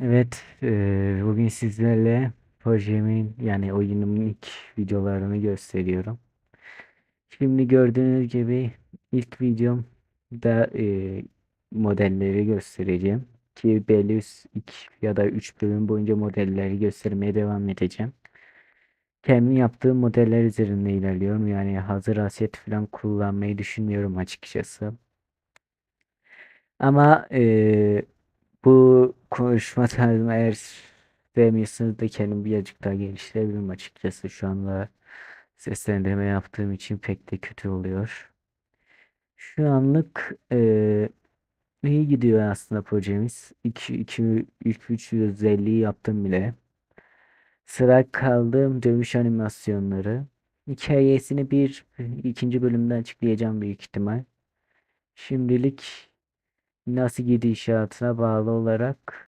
Evet, eee, bugün sizlerle projemin yani oyunumun ilk videolarını gösteriyorum. Şimdi gördüğünüz gibi ilk videomda eee, modelleri göstereceğim. Ki belli 2 ya da 3 bölüm boyunca modelleri göstermeye devam edeceğim. Kendi yaptığım modeller üzerinde ilerliyorum. Yani hazır aset falan kullanmayı düşünmüyorum açıkçası. Ama eee, bu konuşma tarzımı eğer sevmiyorsanız da kendimi birazcık daha geliştirebilirim açıkçası. Şu anda seslendirme yaptığım için pek de kötü oluyor. Şu anlık eee, iyi gidiyor aslında projemiz. 2 2 ilk 350'yi yaptım bile. Sıra kaldığım dövüş animasyonları. Hikayesini bir ikinci bölümde açıklayacağım büyük ihtimal. Şimdilik nasıl gidişatına bağlı olarak